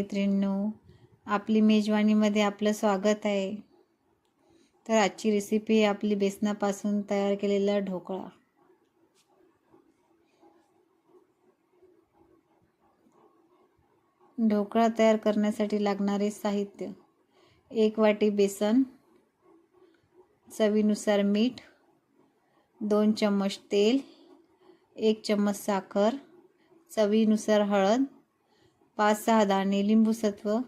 मैत्रिणींनो आपली मेजवानीमध्ये आपलं स्वागत आहे. तर आजची रेसिपी आपली बेसनापासून तयार केलेला ढोकळा. ढोकळा तयार करण्यासाठी लागणारे साहित्य. एक वाटी बेसन चवीनुसार मीठ दोन चम्मच तेल एक चम्मच साखर चवीनुसार हळद पाच सहा दाणे लिंबूसत्व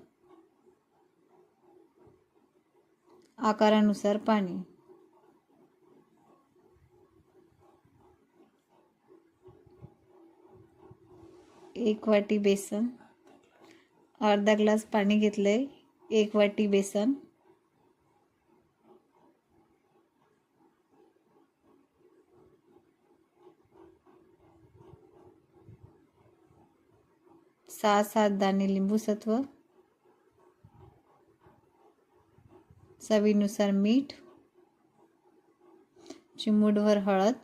आकारानुसार पाणी. एक वाटी बेसन. अर्धा ग्लास पाणी घेतलंय. एक वाटी बेसन. सहा सात दाणे लिंबूसत्व चवीनुसार मीठ चिमूटभर हळद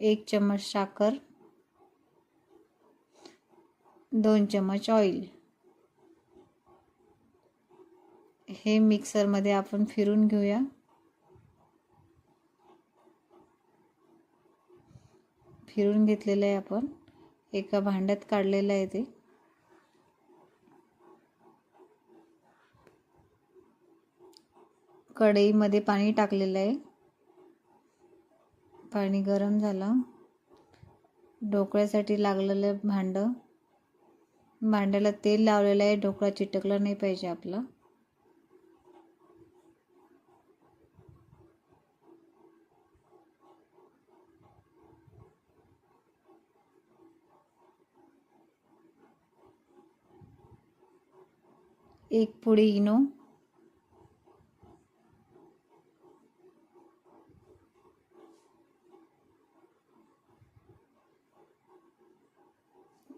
एक चम्मच साखर दोन चम्मच ऑइल हे मिक्सरमध्ये आपण फिरून घेऊया. फिरून घेतलेलं आहे आपण. एका भांड्यात काढलेलं आहे ते. कढईमध्ये पाणी टाकलेलं आहे. पाणी गरम झालं. ढोकळ्यासाठी लागलेलं भांडं. भांड्याला तेल लावलेलं आहे. ढोकळा चिटकला नाही पाहिजे आपलं. एक पुडी इनो.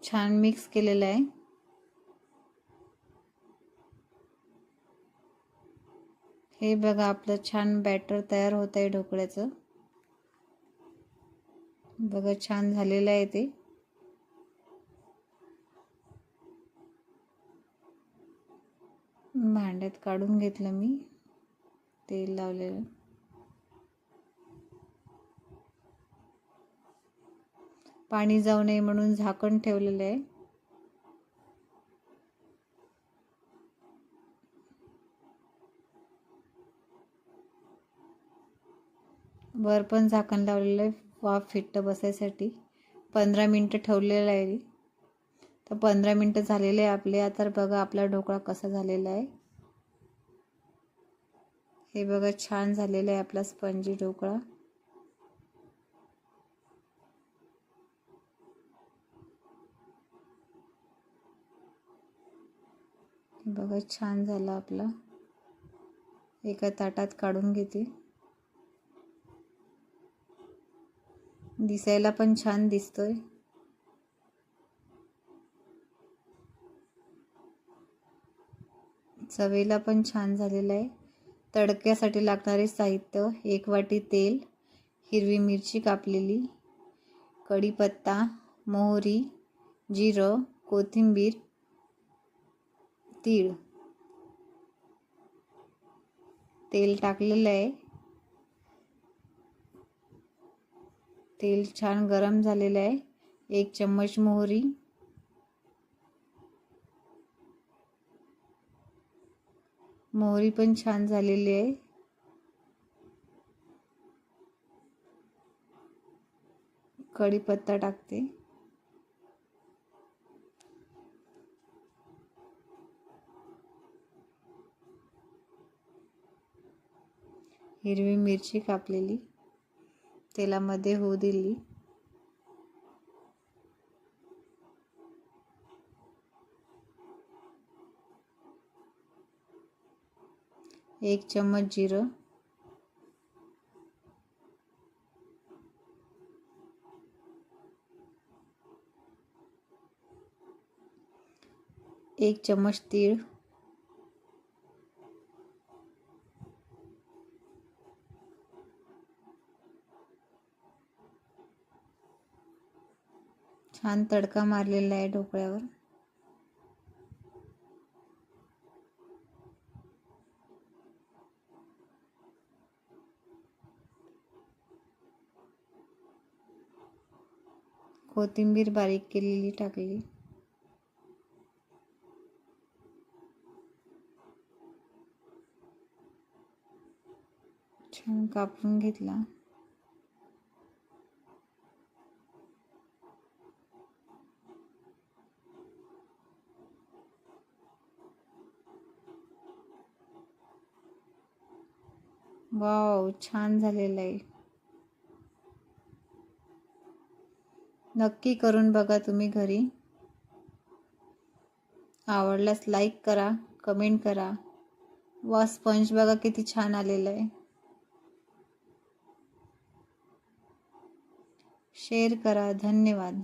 छान मिक्स केलेलं आहे. हे बघा आपलं छान बॅटर तयार होत आहे ढोकळ्याचं बघा छान झालेलं आहे ते. भांड्यात काढून घेतलं मी. तेल लावलेलं. पाणी जाऊ नये म्हणून झाकण ठेवलेलं आहे. वर पण झाकण लावलेलं आहे. वाफ फिट्ट बसायसाठी. पंधरा मिनटं ठेवलेलं आहे. तर पंधरा मिनटं झालेले आहे आपले. आता बघा आपला ढोकळा कसा झालेला आहे. हे बघा छान झालेलं आहे आपला स्पंजी ढोकळा. बघा छान झाला आपला. एका ताटात काढून घेते. दिसायला पण छान दिसतोय. चवेला पण छान झालेला आहे. तडक्यासाठी लागणारे साहित्य एक वाटी तेल हिरवी मिरची कापलेली कढीपत्ता मोहरी जिरं कोथिंबीर तीळ. तेल टाकलेलं आहे. तेल छान गरम झालेलं आहे. एक चम्मच मोहरी मोहरी पण छान झालेली आहे. कढीपत्ता टाकते. हिरवी मिरची कापलेली. तेलामध्ये होऊ दिली. एक चम्मच जिरं. एक चम्मच तीळ. छान तडका मारलेला आहे ढोकळ्यावर. कोथिंबीर बारीक केलेली टाकली. छान कापून घेतला. वाव छान झालेलं आहे. नक्की करून बघा तुम्ही घरी. आवडल्यास लाईक करा कमेंट करा. वा स्पंज बघा किती छान आलेलं आहे. शेअर करा धन्यवाद.